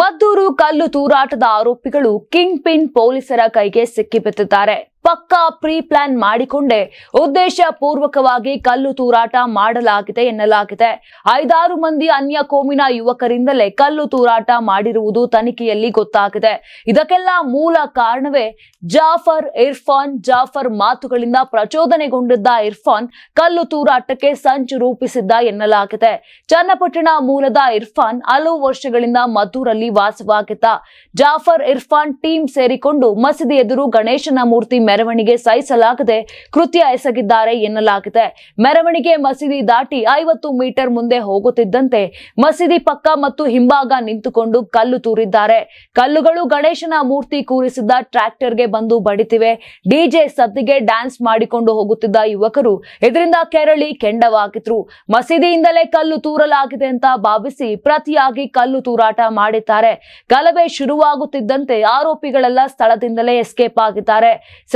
ಮದ್ದೂರು ಕಲ್ಲು ತೂರಾಟದ ಆರೋಪಿಗಳು king pin ಪೊಲೀಸರ ಕೈಗೆ ಸಿಕ್ಕಿಬಿದ್ದಿದ್ದಾರೆ. ಪಕ್ಕಾ ಪ್ರೀ ಪ್ಲಾನ್ ಮಾಡಿಕೊಂಡೇ. ಉದ್ದೇಶ ಪೂರ್ವಕವಾಗಿ ಕಲ್ಲು ತೂರಾಟ ಮಾಡಲಾಗಿದೆ ಎನ್ನಲಾಗಿದೆ. ಐದಾರು ಮಂದಿ ಅನ್ಯ ಕೋಮಿನ ಯುವಕರಿಂದಲೇ ಕಲ್ಲು ತೂರಾಟ ಮಾಡಿರುವುದು ತನಿಖೆಯಲ್ಲಿ ಗೊತ್ತಾಗಿದೆ. ಇದಕ್ಕೆಲ್ಲ ಮೂಲ ಕಾರಣವೇ ಜಾಫರ್ ಇರ್ಫಾನ್. ಜಾಫರ್ ಮಾತುಗಳಿಂದ ಪ್ರಚೋದನೆಗೊಂಡಿದ್ದ ಇರ್ಫಾನ್ ಕಲ್ಲು ತೂರಾಟಕ್ಕೆ ಸಂಚು ರೂಪಿಸಿದ್ದ ಎನ್ನಲಾಗಿದೆ. ಚನ್ನಪಟ್ಟಣ ಮೂಲದ ಇರ್ಫಾನ್ ಹಲವು ವರ್ಷಗಳಿಂದ ಮದ್ದೂರಲ್ಲಿ ವಾಸವಾಗಿದ್ದ ಜಾಫರ್ ಇರ್ಫಾನ್ ಟೀಮ್ ಸೇರಿಕೊಂಡು ಮಸೀದಿ ಎದುರು ಗಣೇಶನ ಮೂರ್ತಿ ಮೆರವಣಿಗೆ ಸಹಿಸಲಾಗದೆ ಕೃತ್ಯ ಎಸಗಿದ್ದಾರೆ ಎನ್ನಲಾಗಿದೆ. ಮೆರವಣಿಗೆ ಮಸೀದಿ ದಾಟಿ ಐವತ್ತು ಮೀಟರ್ ಮುಂದೆ ಹೋಗುತ್ತಿದ್ದಂತೆ ಮಸೀದಿ ಪಕ್ಕ ಮತ್ತು ಹಿಂಭಾಗ ನಿಂತುಕೊಂಡು ಕಲ್ಲು ತೂರಿದ್ದಾರೆ. ಕಲ್ಲುಗಳು ಗಣೇಶನ ಮೂರ್ತಿ ಕೂರಿಸಿದ್ದ ಟ್ರ್ಯಾಕ್ಟರ್ಗೆ ಬಂದು ಬಡಿತಿವೆ. ಡಿಜೆ ಸದ್ದಿಗೆ ಡ್ಯಾನ್ಸ್ ಮಾಡಿಕೊಂಡು ಹೋಗುತ್ತಿದ್ದ ಯುವಕರು ಇದರಿಂದ ಕೆರಳಿ ಕೆಂಡವಾಗಿದ್ರು. ಮಸೀದಿಯಿಂದಲೇ ಕಲ್ಲು ತೂರಲಾಗಿದೆ ಅಂತ ಭಾವಿಸಿ ಪ್ರತಿಯಾಗಿ ಕಲ್ಲು ತೂರಾಟ ಮಾಡಿದ್ದಾರೆ. ಗಲಭೆ ಶುರುವಾಗುತ್ತಿದ್ದಂತೆ ಆರೋಪಿಗಳೆಲ್ಲ ಸ್ಥಳದಿಂದಲೇ ಎಸ್ಕೇಪ್ ಆಗಿದ್ದಾರೆ.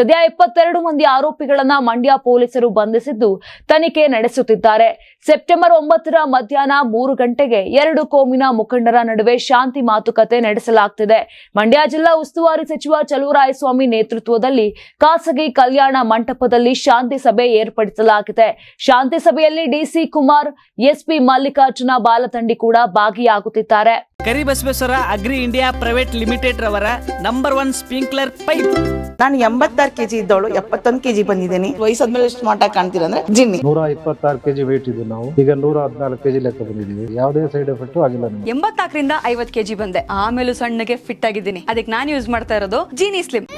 ಸದ್ಯ ಇಪ್ಪತ್ತೆರಡು ಮಂದಿ ಆರೋಪಿಗಳನ್ನ ಮಂಡ್ಯ ಪೊಲೀಸರು ಬಂಧಿಸಿದ್ದು ತನಿಖೆ ನಡೆಸುತ್ತಿದ್ದಾರೆ. ಸೆಪ್ಟೆಂಬರ್ ಒಂಬತ್ತರ ಮಧ್ಯಾಹ್ನ ಮೂರು ಗಂಟೆಗೆ ಎರಡು ಕೋಮಿನ ಮುಖಂಡರ ನಡುವೆ ಶಾಂತಿ ಮಾತುಕತೆ ನಡೆಸಲಾಗ್ತಿದೆ. ಮಂಡ್ಯ ಜಿಲ್ಲಾ ಉಸ್ತುವಾರಿ ಸಚಿವ ಚಲುವರಾಯಸ್ವಾಮಿ ನೇತೃತ್ವದಲ್ಲಿ ಖಾಸಗಿ ಕಲ್ಯಾಣ ಮಂಟಪದಲ್ಲಿ ಶಾಂತಿ ಸಭೆ ಏರ್ಪಡಿಸಲಾಗಿದೆ. ಶಾಂತಿ ಸಭೆಯಲ್ಲಿ ಡಿಸಿ ಕುಮಾರ್ ಎಸ್ಪಿ ಮಲ್ಲಿಕಾರ್ಜುನ ಬಾಲತಂಡಿ ಕೂಡ ಭಾಗಿಯಾಗುತ್ತಿದ್ದಾರೆ. Karibasaveshwara agri India private limited ರವರ ನಂಬರ್ ಒನ್ ಸ್ಪ್ರಿಂಕ್ಲರ್ ಪೈಪ್. ನಾನು ಎಂಬತ್ತಾರು ಕೆಜಿ ಇದ್ದವಳು ಎಪ್ಪತ್ತೊಂದು ಕೆಜಿ ಬಂದಿದ್ದೀನಿ. ವಯಸ್ಸಾದ್ಮೇಲೆ ಸ್ಮಾರ್ಟ್ ಆಗಿ ಕಾಣ್ತೀರ ಅಂದ್ರೆ ಜಿನ್ನಿ. ನೂರ ಇಪ್ಪತ್ತಾರು ಕೆಜಿ ವೇಟ್ ಇದ್ದು ನಾವು. ಈಗ ನೂರ ಹದಿನಾಲ್ಕು ಕೆಜಿ ಲೆಕ್ಕ ಬಂದಿದ್ದೀವಿ. ಯಾವುದೇ ಸೈಡ್ ಎಫೆಕ್ಟ್ ಆಗಿಲ್ಲ ನಮಗೆ. ಎಂಬತ್ನಾಲ್ಕರಿಂದ ಐವತ್ ಕೆಜಿ ಬಂದೆ. ಆಮೇಲೆ ಸಣ್ಣಗೆ ಫಿಟ್ ಆಗಿದ್ದೀನಿ. ಅದಕ್ಕೆ ನಾನು ಯೂಸ್ ಮಾಡ್ತಾ ಇರೋದು ಜೀನಿ ಸ್ಲಿಮ್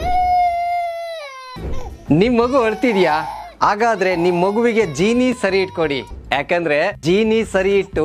ನಿಮ್ ಮಗು ಅಳ್ತಿದ್ಯಾ? ಹಾಗಾದ್ರೆ ನಿಮ್ ಮಗುವಿಗೆ ಜೀನಿ ಸರಿ ಇಟ್ಕೊಡಿ. ಯಾಕಂದ್ರೆ ಜೀನಿ ಸರಿ ಇಟ್ಟು